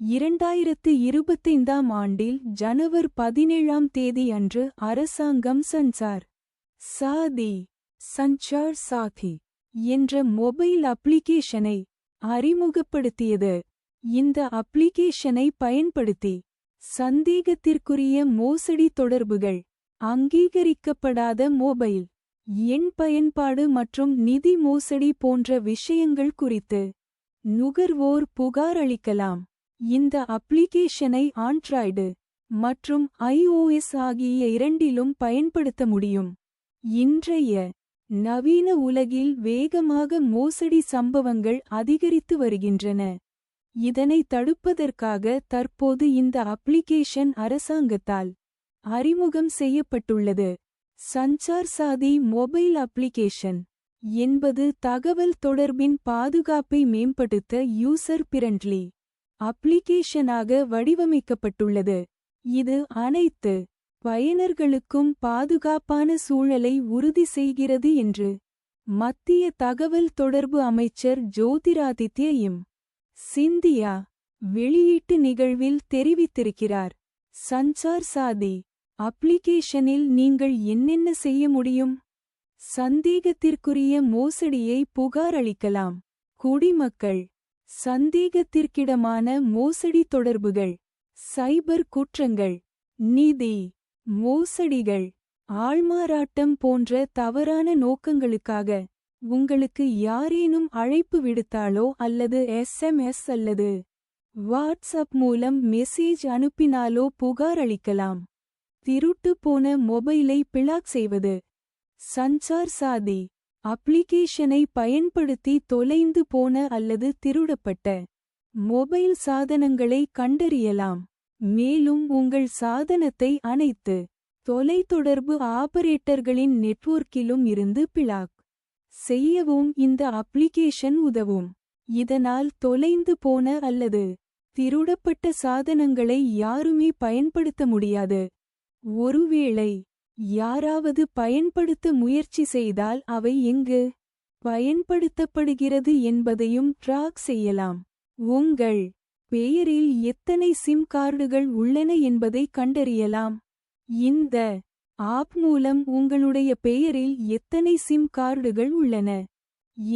இரண்டாயிரத்து இருபத்தைந்தாம் ஆண்டில் ஜனவர் பதினேழாம் தேதி அன்று அரசாங்கம் சன்சார். சாதி. சஞ்சார் சாதி என்ற மொபைல் அப்ளிகேஷனை அறிமுகப்படுத்தியது. இந்த அப்ளிகேஷனை பயன்படுத்தி சந்தேகத்திற்குரிய மோசடி தொடர்புகள் அங்கீகரிக்கப்படாத மொபைல் எண் பயன்பாடு மற்றும் நிதி மோசடி போன்ற விஷயங்கள் குறித்து நுகர்வோர் புகார் அளிக்கலாம். இந்த அப்ளிகேஷனை ஆண்ட்ராய்டு மற்றும் ஐஓஎஸ் ஆகிய இரண்டிலும் பயன்படுத்த முடியும். இன்றைய நவீன உலகில் வேகமாக மோசடி சம்பவங்கள் அதிகரித்து வருகின்றன. இதனை தடுப்பதற்காக தற்போது இந்த அப்ளிகேஷன் அரசாங்கத்தால் அறிமுகம் செய்யப்பட்டுள்ளது. சஞ்சார் சாதி மொபைல் அப்ளிகேஷன் என்பது தகவல் தொடர்பின் பாதுகாப்பை மேம்படுத்த யூசர் பிரண்ட்லி அப்ளிகேஷனாக வடிவமைக்கப்பட்டுள்ளது. இது அனைத்து பயனர்களுக்கும் பாதுகாப்பான சூழலை உறுதி செய்கிறது என்று மத்திய தகவல் தொடர்பு அமைச்சர் ஜோதிராதித்யம் சிந்தியா வெளியீட்டு நிகழ்வில் தெரிவித்திருக்கிறார். சஞ்சார் சாதி அப்ளிகேஷனில் நீங்கள் என்னென்ன செய்ய முடியும்? சந்தேகத்திற்குரிய மோசடியை புகாரளிக்கலாம் குடிமக்கள் சந்தேகத்திற்கிடமான மோசடி தொடர்புகள் சைபர் குற்றங்கள் நிதி மோசடிகள் ஆள்மாறாட்டம் போன்ற தவறான நோக்கங்களுக்காக உங்களுக்கு யாரேனும் அழைப்பு விடுத்தாலோ அல்லது எஸ்எம்எஸ் அல்லது வாட்ஸ்அப் மூலம் மெசேஜ் அனுப்பினாலோ புகார் அளிக்கலாம். திருட்டு போன மொபைலை பிளாக் செய்வது சஞ்சார் சாதி அப்ளிகேஷனை பயன்படுத்தி தொலைந்து போன அல்லது திருடப்பட்ட மொபைல் சாதனங்களை கண்டறியலாம். மேலும் உங்கள் சாதனத்தை அனைத்து தொலைத்தொடர்பு ஆபரேட்டர்களின் நெட்வொர்க்கிலும் இருந்து பிளாக் செய்யவும் இந்த அப்ளிகேஷன் உதவும். இதனால் தொலைந்து போன அல்லது திருடப்பட்ட சாதனங்களை யாருமே பயன்படுத்த முடியாது. ஒருவேளை யாராவது பயன்படுத்த முயற்சி செய்தால் அவை எங்கு பயன்படுத்தப்படுகிறது என்பதையும் ட்ராக் செய்யலாம். உங்கள் பெயரில் எத்தனை சிம் கார்டுகள் உள்ளன என்பதை கண்டறியலாம். இந்த ஆப் மூலம் உங்களுடைய பெயரில் எத்தனை சிம் கார்டுகள் உள்ளன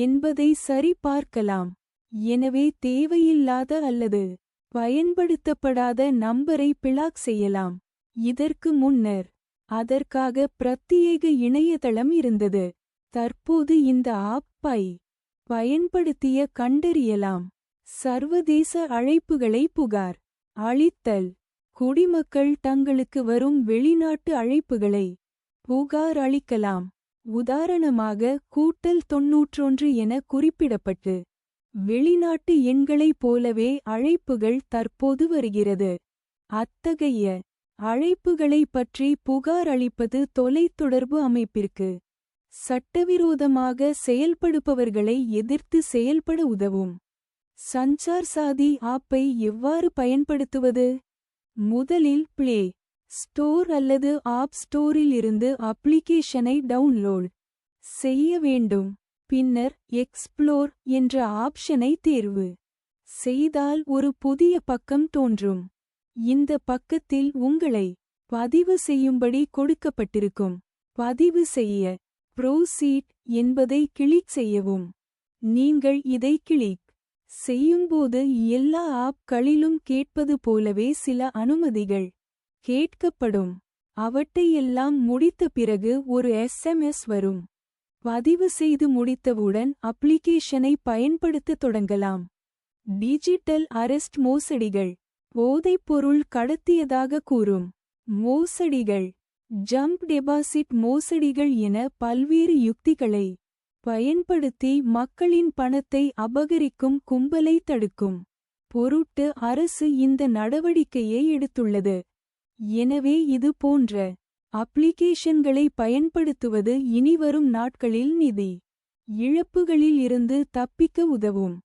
என்பதை சரிபார்க்கலாம். எனவே தேவையில்லாத அல்லது பயன்படுத்தப்படாத நம்பரை பிளாக் செய்யலாம். இதற்கு முன்னர் அதற்காக பிரத்யேக இணையதளம் இருந்தது. தற்போது இந்த ஆப்பை பயன்படுத்திய கண்டறியலாம். சர்வதேச அழைப்புகளை புகார். அளித்தல் குடிமக்கள் தங்களுக்கு வரும் வெளிநாட்டு அழைப்புகளை புகார் அளிக்கலாம். உதாரணமாக கூட்டல் தொன்னூற்றொன்று என குறிப்பிடப்பட்டு வெளிநாட்டு எண்களைப் போலவே அழைப்புகள் தற்போது வருகிறது. அத்தகைய அழைப்புகளைப் பற்றி புகார் அளிப்பது தொலைத்தொடர்பு அமைப்பிற்கு சட்டவிரோதமாக செயல்படுபவர்களை எதிர்த்து செயல்பட உதவும். சஞ்சார் சாதி ஆப்பை எவ்வாறு பயன்படுத்துவது? முதலில் பிளே ஸ்டோர் அல்லது ஆப் ஸ்டோரில் இருந்து அப்ளிகேஷனை டவுன்லோட் செய்ய வேண்டும். பின்னர் எக்ஸ்ப்ளோர் என்ற ஆப்ஷனை தேர்வு செய்தால் ஒரு புதிய பக்கம் தோன்றும். இந்த பக்கத்தில் உங்களை பதிவு செய்யும்படி கொடுக்கப்பட்டிருக்கும். பதிவு செய்ய ப்ரோசீட் என்பதை கிளிக் செய்யவும். நீங்கள் இதை கிளிக் செய்யும்போது எல்லா ஆப்களிலும் கேட்பது போலவே சில அனுமதிகள் கேட்கப்படும். அவற்றையெல்லாம் முடித்த பிறகு ஒரு எஸ்எம்எஸ் வரும். பதிவு செய்து முடித்தவுடன் அப்ளிகேஷனை பயன்படுத்த தொடங்கலாம். டிஜிட்டல் அரெஸ்ட் மோசடிகள். போதைப்பொருள் கடத்தியதாக கூறும். மோசடிகள். ஜம்ப் டெபாசிட் மோசடிகள் என பல்வேறு யுக்திகளை பயன்படுத்தி மக்களின் பணத்தை அபகரிக்கும் கும்பலை தடுக்கும். பொருட்டு அரசு இந்த நடவடிக்கையை எடுத்துள்ளது. எனவே இது போன்ற அப்ளிகேஷன்களை பயன்படுத்துவது இனிவரும் நாட்களில் நிதி இழப்புகளில் இருந்து தப்பிக்க உதவும்.